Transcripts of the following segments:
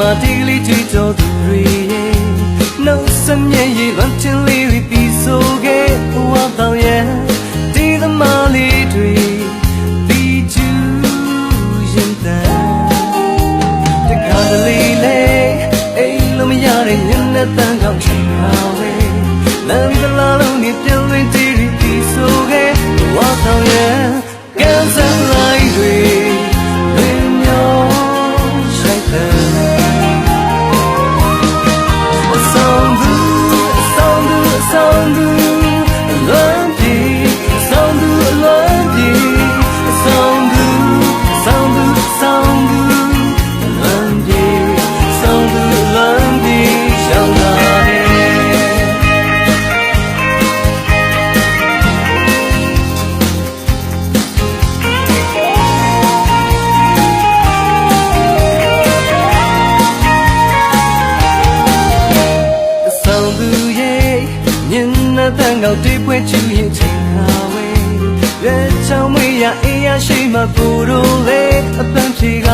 မှာဒီလေးကြွကြောသူတွေရဲ့နှုတ်ဆက်မျက်ရည်လွန်ချင်းလေးတွေပြီးဆိုခဲ့ဘဝတောင်ရဲ့ဒီသမားလေးတွေပြီးကျူရင်တန်တခါတလေလေအိမ်လုံးမရတဲ့ညနေတန်းကောင်းချင်ပါဝဲလမ်းကလာလုံးနဲ့ပြန်ဝင်တီးပြီးဆိုခဲ့ဘဝတောင်ရဲ့ကံစံ You. နေတန်ကောက်တေးပွဲချူရင်ချိန်ခါဝဲရဲချောင်းမွေရအေးရရှိမှကိုယ်တို့လေအပန်းဖြေက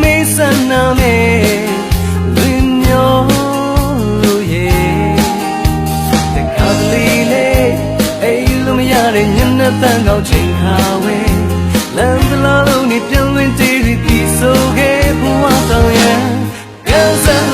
မေးစနာမဲလင်းမျောလို့ရဲ့တခါတလေလေအိမ်လုံးမရတဲ့ညနေတန်ကောက်ချိန်ခါဝဲလမ်းတလားလုံးနဲ့ပြန်ဝင်တေးပြီးဆိုခဲ့ဘဝတောင်ရဲ့ကံစံလို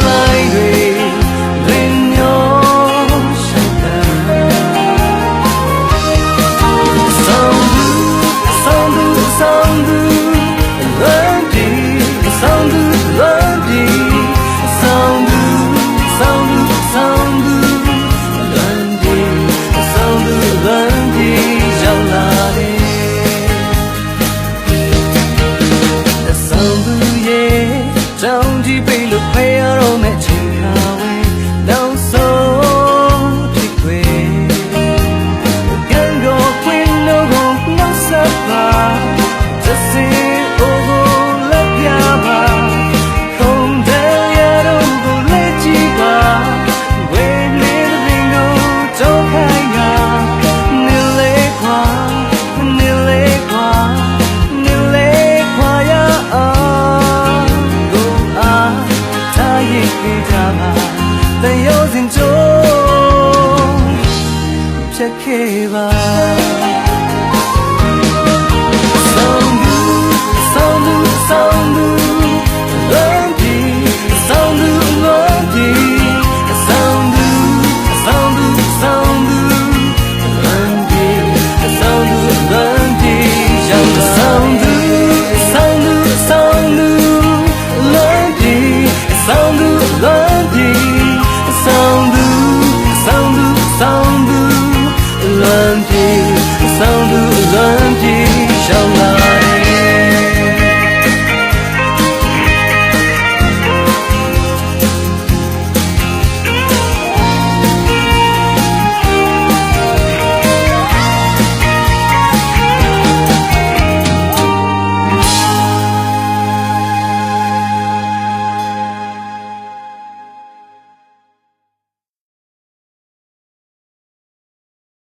ထားရည်ကြပါတန်ရောစင်ကြုံဖြတ်ခဲ့ပါ Sound Cần 大